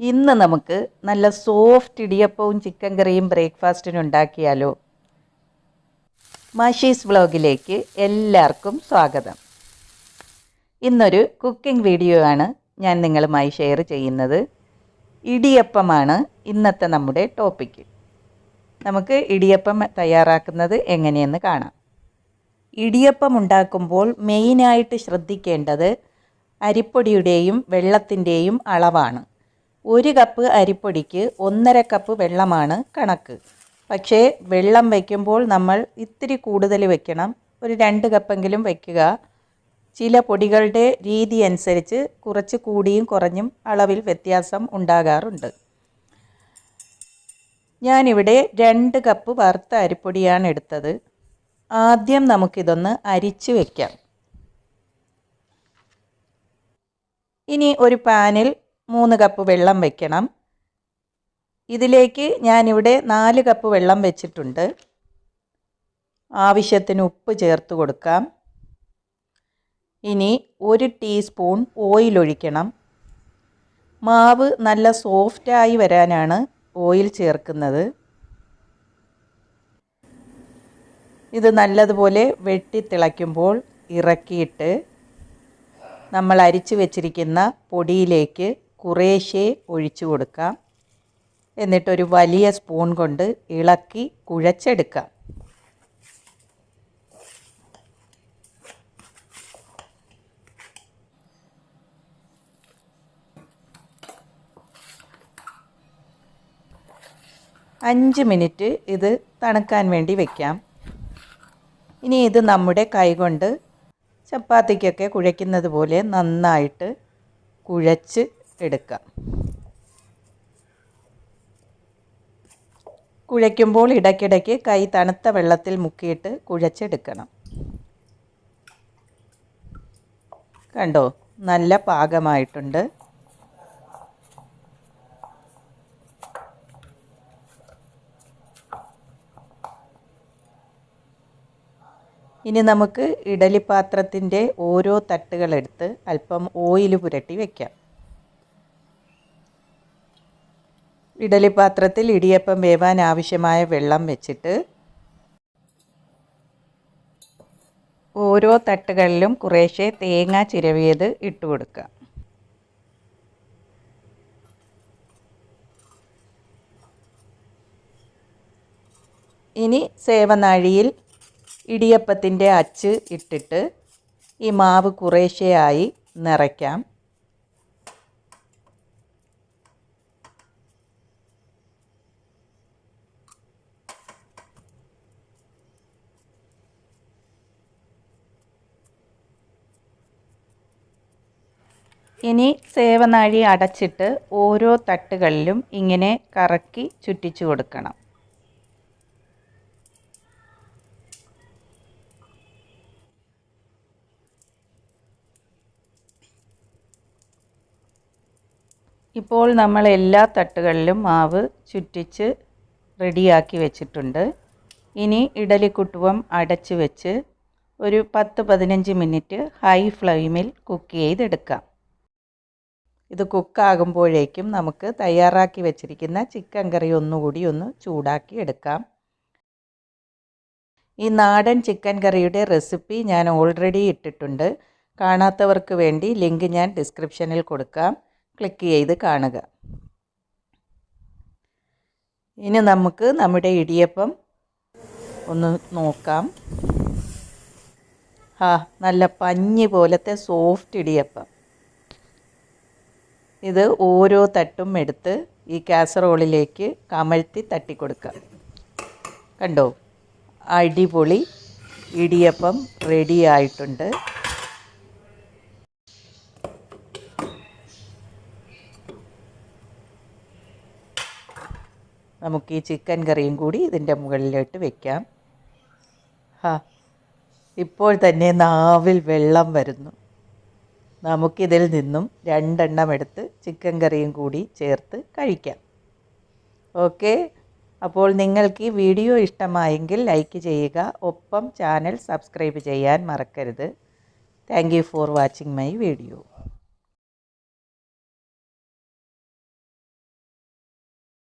ഇന്ന് നമുക്ക് നല്ല സോഫ്റ്റ് ഇടിയപ്പവും ചിക്കൻ കറിയും ബ്രേക്ക്ഫാസ്റ്റിന് ഉണ്ടാക്കിയാലോ? മാഷീസ് വ്ളോഗിലേക്ക് എല്ലാവർക്കും സ്വാഗതം. ഇന്നൊരു കുക്കിംഗ് വീഡിയോ ആണ് ഞാൻ നിങ്ങളുമായി ഷെയർ ചെയ്യുന്നത്. ഇടിയപ്പമാണ് ഇന്നത്തെ നമ്മുടെ ടോപ്പിക്ക്. നമുക്ക് ഇടിയപ്പം തയ്യാറാക്കുന്നത് എങ്ങനെയെന്ന് കാണാം. ഇടിയപ്പം ഉണ്ടാക്കുമ്പോൾ മെയിനായിട്ട് ശ്രദ്ധിക്കേണ്ടത് അരിപ്പൊടിയുടെയും വെള്ളത്തിന്റെയും അളവാണ്. ഒരു കപ്പ് അരിപ്പൊടിക്ക് ഒന്നര കപ്പ് വെള്ളമാണ് കണക്ക്. പക്ഷേ വെള്ളം വയ്ക്കുമ്പോൾ നമ്മൾ ഇത്തിരി കൂടുതൽ വെക്കണം. ഒരു രണ്ട് കപ്പെങ്കിലും വയ്ക്കുക. ചില പൊടികളുടെ രീതി അനുസരിച്ച് കുറച്ച് കൂടിയും കുറഞ്ഞും അളവിൽ വ്യത്യാസം ഉണ്ടാകാറുണ്ട്. ഞാനിവിടെ രണ്ട് കപ്പ് വറുത്ത അരിപ്പൊടിയാണ് എടുത്തത്. ആദ്യം നമുക്കിതൊന്ന് അരിച്ച് വയ്ക്കാം ഇനി ഒരു പാനിൽ മൂന്ന് കപ്പ് വെള്ളം വെക്കണം. ഇതിലേക്ക് ഞാനിവിടെ നാല് കപ്പ് വെള്ളം വെച്ചിട്ടുണ്ട്. ആവശ്യത്തിന് ഉപ്പ് ചേർത്ത് കൊടുക്കാം. ഇനി ഒരു ടീസ്പൂൺ ഓയിൽ ഒഴിക്കണം. മാവ് നല്ല സോഫ്റ്റായി വരാനാണ് ഓയിൽ ചേർക്കുന്നത്. ഇത് നല്ലതുപോലെ വെട്ടിത്തിളയ്ക്കുമ്പോൾ ഇറക്കിയിട്ട് നമ്മൾ അരിച്ചു വെച്ചിരിക്കുന്ന പൊടിയിലേക്ക് കുറേശ്ശെ ഒഴിച്ചു കൊടുക്കാം. എന്നിട്ടൊരു വലിയ സ്പൂൺ കൊണ്ട് ഇളക്കി കുഴച്ചെടുക്കാം. അഞ്ച് മിനിറ്റ് ഇത് തണുക്കാൻ വേണ്ടി വെക്കാം. ഇനി ഇത് നമ്മുടെ കൈകൊണ്ട് ചപ്പാത്തിക്കൊക്കെ കുഴയ്ക്കുന്നത് പോലെ നന്നായിട്ട് കുഴച്ച് എടുക്കാം. കുഴയ്ക്കുമ്പോൾ ഇടയ്ക്കിടയ്ക്ക് കൈ തണുത്ത വെള്ളത്തിൽ മുക്കിയിട്ട് കുഴച്ചെടുക്കണം. കണ്ടോ? നല്ല പാകമായിട്ടുണ്ട്. ഇനി നമുക്ക് ഇഡലി പാത്രത്തിന്റെ ഓരോ തട്ടുകളെടുത്ത് അല്പം ഓയിൽ പുരട്ടി വയ്ക്കാം ഇഡലി പാത്രത്തിൽ ഇടിയപ്പം വേവാൻ ആവശ്യമായ വെള്ളം വെച്ചിട്ട് ഓരോ തട്ടുകളിലും കുറേശ്ശെ തേങ്ങ ചിരവിയത് ഇട്ട് കൊടുക്കുക. ഇനി സേവനാഴിയിൽ ഇടിയപ്പത്തിന്റെ അച്ച് ഇട്ടിട്ട് ഈ മാവ് കുറേശ്ശെയായി നിറയ്ക്കാം. ഇനി സേവനാഴി അടച്ചിട്ട് ഓരോ തട്ടുകളിലും ഇങ്ങനെ കറക്കി ചുറ്റിച്ചു കൊടുക്കണം. ഇപ്പോൾ നമ്മൾ എല്ലാ തട്ടുകളിലും മാവ് ചുറ്റിച്ച് റെഡിയാക്കി വെച്ചിട്ടുണ്ട്. ഇനി ഇഡലിക്കുട്ടുവം അടച്ച് വെച്ച് ഒരു പത്ത് പതിനഞ്ച് മിനിറ്റ് ഹൈ ഫ്ലെയിമിൽ കുക്ക് ചെയ്തെടുക്കാം. ഇത് കുക്കാകുമ്പോഴേക്കും നമുക്ക് തയ്യാറാക്കി വെച്ചിരിക്കുന്ന ചിക്കൻ കറി ഒന്നുകൂടി ഒന്ന് ചൂടാക്കി എടുക്കാം. ഈ നാടൻ ചിക്കൻ കറിയുടെ റെസിപ്പി ഞാൻ ഓൾറെഡി ഇട്ടിട്ടുണ്ട്. കാണാത്തവർക്ക് വേണ്ടി ലിങ്ക് ഞാൻ ഡിസ്ക്രിപ്ഷനിൽ കൊടുക്കാം. ക്ലിക്ക് ചെയ്ത് കാണുക. ഇനി നമുക്ക് നമ്മുടെ ഇടിയപ്പം ഒന്ന് നോക്കാം. ആ നല്ല പഞ്ഞി പോലത്തെ സോഫ്റ്റ് ഇടിയപ്പം. ഇത് ഓരോ തട്ടും എടുത്ത് ഈ കാസറോളിലേക്ക് കമഴ്ത്തി തട്ടിക്കൊടുക്കുക. കണ്ടോ? അടിപൊളി ഇടിയപ്പം റെഡി ആയിട്ടുണ്ട്. നമുക്ക് ഈ ചിക്കൻ കറിയും കൂടി ഇതിന്റെ മുകളിലോട്ട് വെക്കാം. ഹാ ഇപ്പോൾ തന്നെ നാവിൽ വെള്ളം വരുന്നു. നമുക്കിതിൽ നിന്നും രണ്ടെണ്ണം എടുത്ത് ചിക്കൻ കറിയും കൂടി ചേർത്ത് കഴിക്കാം. ഓക്കെ അപ്പോൾ നിങ്ങൾക്ക് ഈ വീഡിയോ ഇഷ്ടമായെങ്കിൽ ലൈക്ക് ചെയ്യുക. ഒപ്പം ചാനൽ സബ്സ്ക്രൈബ് ചെയ്യാൻ മറക്കരുത്. Thank for watching my video